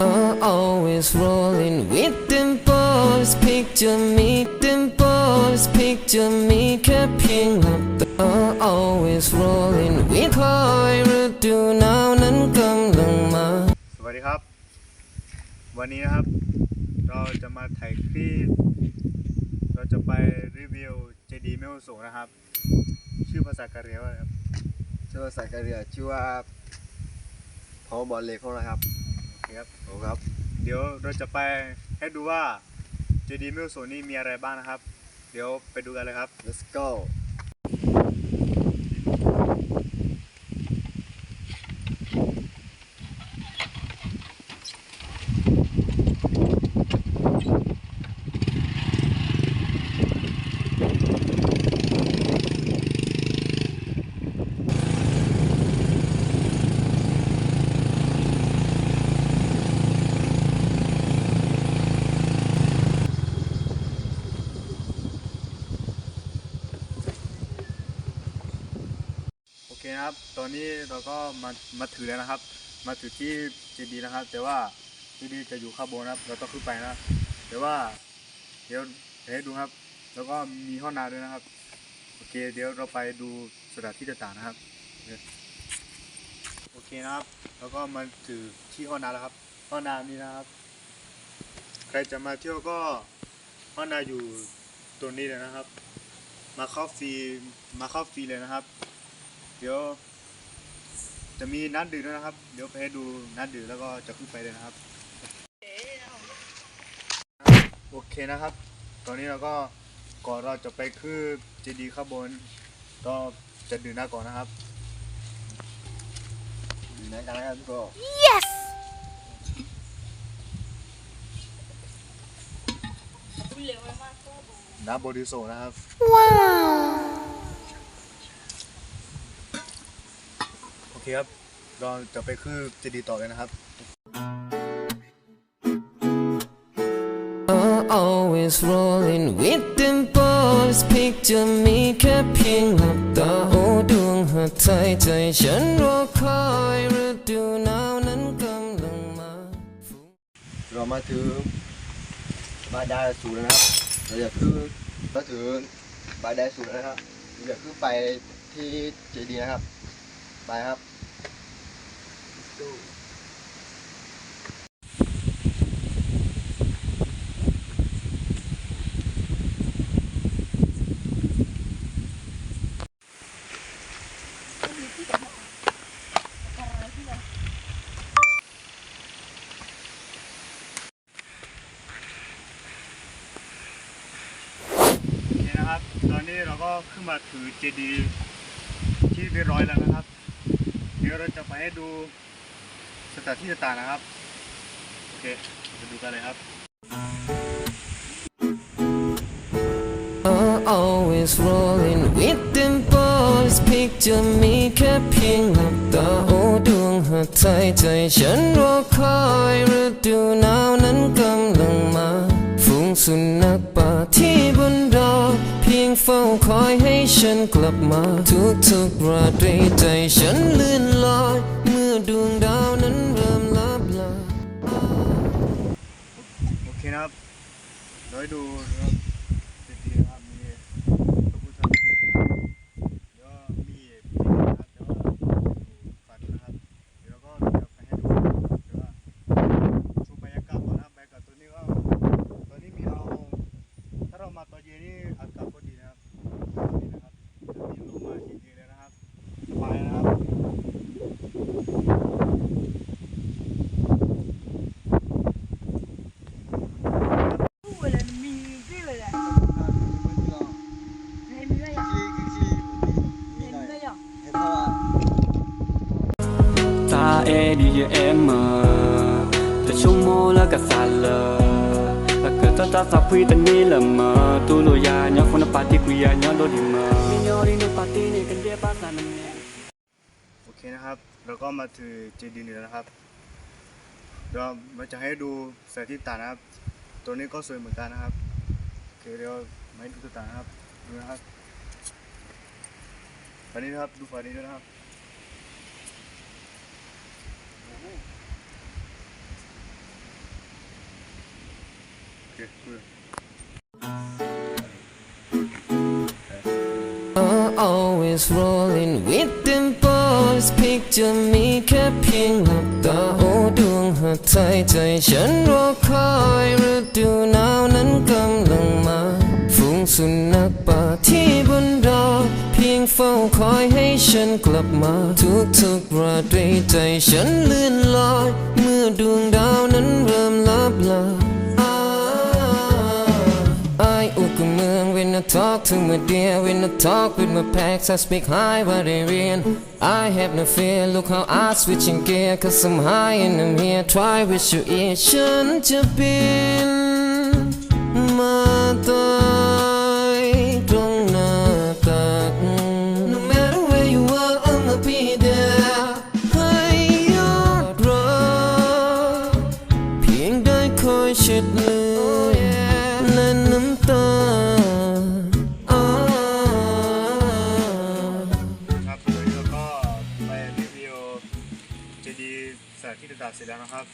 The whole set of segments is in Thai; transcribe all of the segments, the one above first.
are always rolling with them boys picture me them boys picture me แค่เพียงหลับตา are always rolling with คอยฤดูหนาวนั้นกำลังมา สวัสดีครับ วันนี้นะครับ เราจะมาถ่ายคลิป เราจะไปรีวิวเจดีย์เมลสูงนะครับ ชื่อภาษากะเหรี่ยงว่าอะไรครับชื่อว่าสายการเรียนชื่อว่าพอบอลเล็กของเราครับโอเครับโอ้ครับ เดี๋ยวเราจะไปให้ดูว่าเจดีย์เมลสูงนี่มีอะไรบ้างนะครับ เดี๋ยวไปดูกันเลยครับ let's go โอเคนะครับ ต อนนี้เราก็มามาถือแล้วนะครับ มาถือที่เจดีย์นะครับ แต่ว่าเจดีย์จะอยู่ข้างบนนะครับ เราต้องขึ้นไปนะแต่ว่าเดี๋ยวเดี๋ยวให้ดูครับ แล้วก็มีห้องน้ำด้วยนะครับโอเค เดี๋ยวเราไปดูสถานที่ต่างๆนะครับโอเคนะครับ แล้วก็มาถือที่ห้องน้ำแล้วครับห้องน้ำนี้นะครับ ใครจะมาเที่ยวก็ห้องน้ำอยู่ตรงนี้เลยนะครับ มาเข้าฟรีมาเข้าฟรีเลยนะครับ เดี๋ยว จะมีน้ำดื่มด้วยนะครับ เดี๋ยวไปให้ดูน้ำดื่มแล้วก็จะขึ้นไปเลยนะครับ โอเคนะครับ ตอนนี้เราก็ก่อนเราจะไปขึ้นเจดีย์ข้างบนก็จะดื่มน้ำก่อนนะครับอยู่ไหนกันนะครับทุกคนน้ำบริสุทธิ์นะครับโอเคครับเราจะไปขึ้นเจดีย์ต่อเลยนะครับ are always rolling with them boys picture me แค่เพียงหลับตาโอ้ดวงหัวใจใจฉันรอคอยฤดูหนาวนั้นกำลังมาเรามาถึงบาดาสูแล้วนะครับ เราจะขึ้นมาถึงบาดาสูแล้วนะครับเราจะขึ้นไปที่เจดีย์นะครับ ไปครับ Let's go โอเคนะครับตอนนี้เราก็ขึ้นมาถือเจดีย์ที่เรียบร้อยแล้วนะครับ เดี๋ยวเราจะไปให้ดู ถานที่ต่างๆนะครับ โอเคไปดูกันเลยครับ always rolling with them boys picture me แค่เพียงหลับตาโอ้ดวงหัวใจใจฉันรอคอยฤดูหนาวนั้นกำลังมาฝูงสุนัขป่าที่บนดอยเพียงเฝ้าคอยให้ฉันกลับมา ทุกทุกๆราตรีใจฉันเลื่อนลอย เมื่อดวงดาว นะครับเราให้ดูนะครับเจดีย์นะครับมีพระพุทธรูปนะครับแล้วก็มีนะครับแต่ว่าอยู่ฝั่งนู้นนะครับ เดี๋ยวเราก็จะไปให้ดูเดี๋ยวว่าชมบรรยากาศก่อนนะครับบรรยากาศตัวนี้ก็ตอนนี้มีเราถ้าเรามาตอนเย็นนี่อากาศก็ดีนะครับนี่นะครับจะมีลมมาเย็นๆเลยนะครับไปนะครับ Voilà, mi voilà. Les meilleurs, les meilleurs. ตาเอดีเอ็มแต่ชั่วโมงแล้วก็สั่นเลยแล้วก็ตาตาสับพี่ตันนี่ละมาตูโลยาญอคนปาร์ตี้กุยาญอโดดิมามีญอริโนปาร์ตี้นี่กันเดียบ้านสันนั่นเองโอเคนะครับเราก็มาถือเจดีย์นี่แล้วนะครับเรามาจะให้ดูสถานที่ต่างนะครับ ตัวนี้ก็สวยเหมือนกันนะครับโอเคเดี๋ยวมาให้ดูต่างๆนะครับดูนะครับฝั่งนี้นะครับดูฝั่งนี้ด้วยนะครับโอ้โห เคคุย are always rolling with them boys picture me แค่เพียงหลับตาโอ้ดวงหัวใจใจฉันรอคอยฤดูหนาวนั้นกำลังมาฝูงสุนัขป่าที่บนดอยเพียงเฝ้าคอยให้ฉันกลับมาทุกทุกๆราตรีใจฉันเลื่อนลอยเมื่อดวงดาวนั้นเริ่มลับลา I talk to my dear When I talk with my packs I speak high but they real I have no fear look how I switching gear Cause I'm high and I'm here Try with your ear ฉันจะบินมาตายตรงหน้าตัก No matter where you are I'ma be there ให้ยอดรักเพียงได้คอยเช็ดเลือ ดีย์สถานที่ต่างๆเสร็จแล้วนะครับ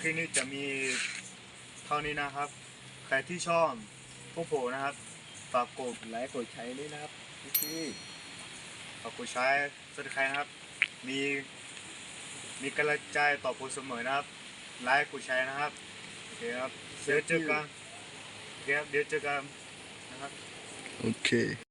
คลิปนี้จะมีเท่านี้นะครับ ใครที่ชอบพวกผมนะครับฝากกดไลค์กดแชร์ด้วยนะครับพี่ฝากกดใช้สวัสดีครับนะครับ มีมีกำลังใจต่อผมเสมอนะครับไลค์กดแชร์นะครับโอเคครับเดี๋ยวเจอกันโอเคครับเดี๋ยวเจอกันนะครับโอเค